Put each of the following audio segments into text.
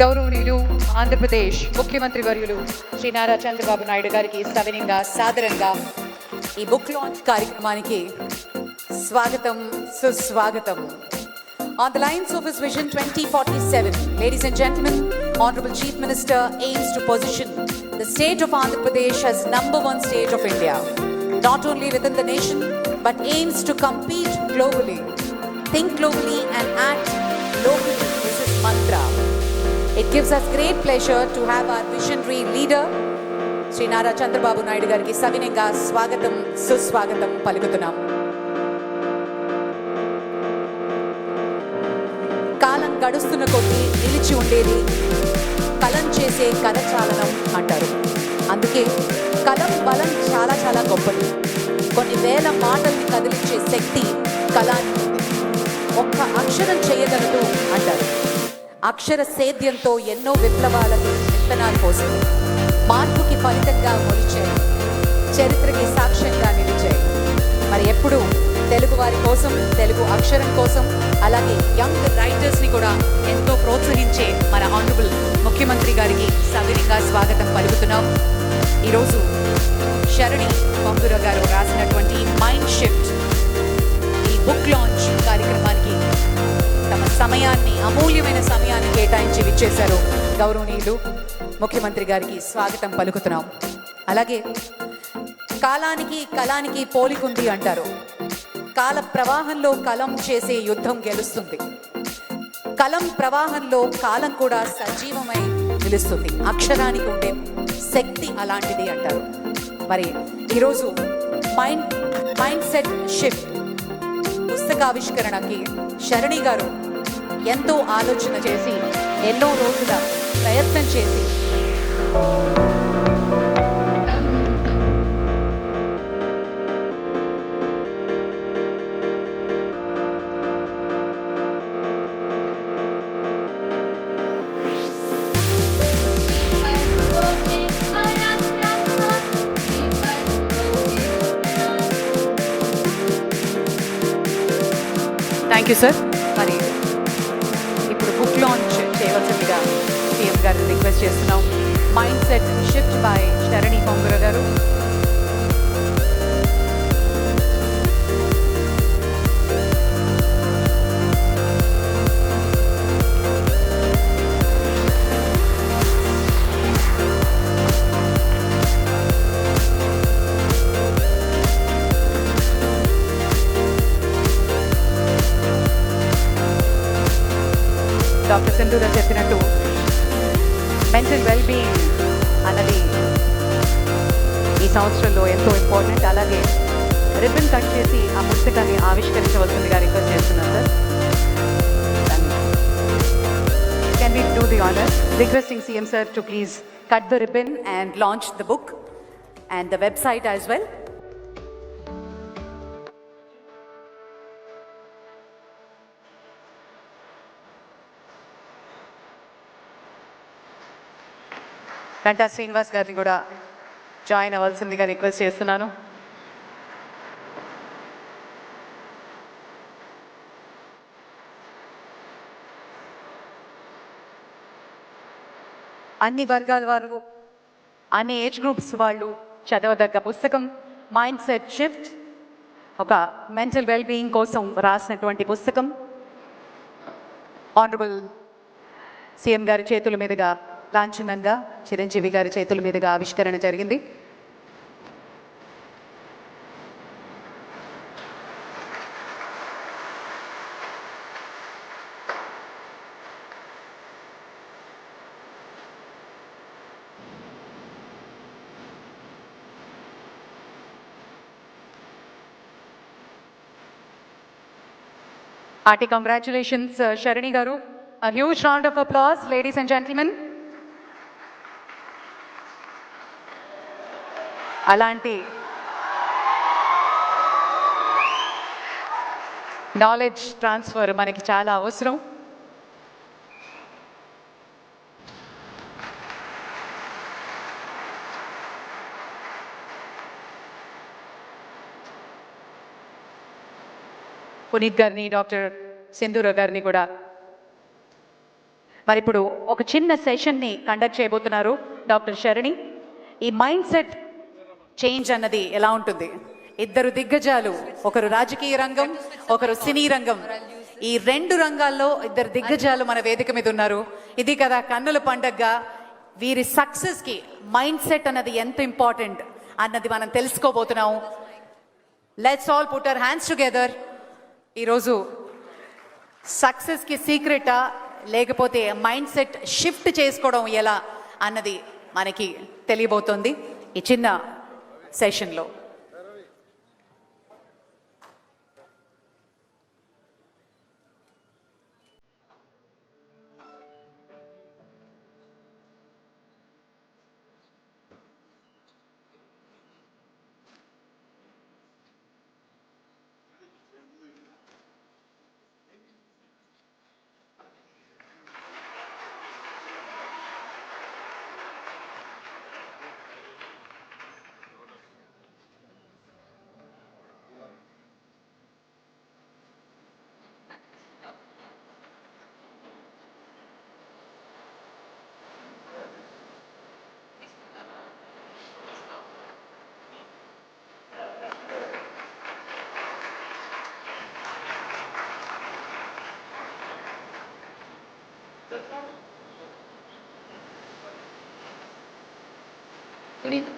గౌరవనీయులు ఆంధ్రప్రదేశ్ ముఖ్యమంత్రి వర్యులు శ్రీ నారా చంద్రబాబు నాయుడు గారికి సవినీయంగా సాదరంగా ఈ బుక్ లాంచ్ కార్యక్రమానికి స్వాగతం సుస్వాగతం On the lines of his Vision 2047, ladies and gentlemen, Honorable Chief Minister aims to position the state of Andhra Pradesh as number one state of India, not only within the nation, but aims to compete globally. Think globally and act locally is mantra. It gives us great pleasure to have our visionary leader Shri Nara Chandrababu Naidu గారికి సవినయంగా స్వాగతం సుస్వాగతం పలుకుతున్నాం. కాలం గడుస్తున్న కొద్దీ నిలిచి ఉండేది కలం చేసే కరచాలనం అంటారు. అందుకే కలం బలం చాలా చాలా గొప్పది. కొన్ని వేల మాటల్ని కదిలించే శక్తి కళానికి ఒక్క అక్షరం చేయగలదు అక్షర సేద్యంతో ఎన్నో విప్లవాలకు విత్తనాలు కోసం మార్పుకి ఫలితంగా మొలిచాయి. చరిత్రకి సాక్ష్యంగా నిలిచాయి. మరి ఎప్పుడు? తెలుగు వారి కోసం తెలుగు అక్షరం కోసం అలాగే యంగ్ రైటర్స్ని కూడా ఎంతో ప్రోత్సహించే మన ఆనరబుల్ ముఖ్యమంత్రి గారికి సవినీయంగా స్వాగతం పలుకుతున్నాం. ఈరోజు శరణి పంపుర గారు రాసినటువంటి మైండ్ షిఫ్ట్ ఈ బుక్ లాంచ్ కార్యక్రమం సమయాన్ని అమూల్యమైన సమయాన్ని కేటాయించి విచ్చేశారు గౌరవనీయులు ముఖ్యమంత్రి గారికి స్వాగతం పలుకుతున్నాం. అలాగే కాలానికి కళానికి పోలికుంది అంటారు. కాల ప్రవాహంలో కలం చేసే యుద్ధం గెలుస్తుంది. కలం ప్రవాహంలో కాలం కూడా సజీవమై నిలుస్తుంది. అక్షరానికి ఉండే శక్తి అలాంటిది అంటారు. మరి ఈరోజు మైండ్ మైండ్ సెట్ షిఫ్ట్ పుస్తకావిష్కరణకి శరణి గారు ఎంతో ఆలోచన చేసి ఎన్నో రోజుల ప్రయత్నం చేసి. థ్యాంక్ యూ సార్ గారిని చేస్తున్నాం. Mindset shift by Sharani Ponguru గారు. డాక్టర్ సింధూర చెప్పినట్టు మెంటల్ వెల్బీయింగ్ అన్నది ఈ సంవత్సరంలో ఎంతో ఇంపార్టెంట్ అలాగే రిబ్బన్ కట్ చేసి ఆ పుస్తకాన్ని ఆవిష్కరించవలసిందిగా రిక్వెస్ట్ చేస్తున్నాను sir can we do the honour requesting CM sir to please cut the ribbon and launch the book and the website as well Ganta Srinivas గారిని కూడా జాయిన్ అవ్వాల్సిందిగా రిక్వెస్ట్ చేస్తున్నాను. అన్ని వర్గాల వారు అన్ని ఏజ్ గ్రూప్స్ వాళ్ళు చదవదగ్గ పుస్తకం మైండ్ సెట్ షిఫ్ట్ ఒక మెంటల్ వెల్బీయింగ్ కోసం రాసినటువంటి పుస్తకం. ఆనరబుల్ సీఎం గారి చేతుల మీదుగా లాంఛనంగా చిరంజీవి గారి చేతుల మీదుగా ఆవిష్కరణ జరిగింది Hearty congratulations, uh, Sharini Garu. A huge round of applause, ladies and gentlemen. అలాంటి నాలెడ్జ్ ట్రాన్స్ఫర్ మనకి చాలా అవసరం. పునీత్ గారిని డాక్టర్ సింధూర గారిని కూడా మరి ఇప్పుడు ఒక చిన్న సెషన్ని కండక్ట్ చేయబోతున్నారు డాక్టర్ శరణి. ఈ మైండ్ సెట్ చేంజ్ అన్నది ఎలా ఉంటుంది? ఇద్దరు దిగ్గజాలు ఒకరు రాజకీయ రంగం ఒకరు సినీ రంగం. ఈ రెండు రంగాల్లో ఇద్దరు దిగ్గజాలు మన వేదిక మీద ఉన్నారు. ఇది కదా కన్నుల పండగగా. వీరి సక్సెస్కి మైండ్ సెట్ అన్నది ఎంత ఇంపార్టెంట్ అన్నది మనం తెలుసుకోబోతున్నాం. Let's all put our hands together ఈరోజు సక్సెస్కి సీక్రెటా లేకపోతే మైండ్ సెట్ షిఫ్ట్ చేసుకోవడం ఎలా అన్నది మనకి తెలియబోతోంది. ఈ చిన్న సెషన్లో lindo.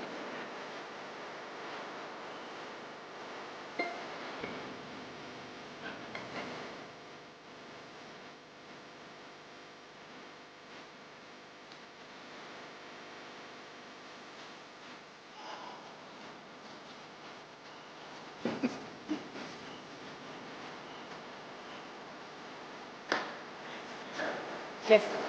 Jeff.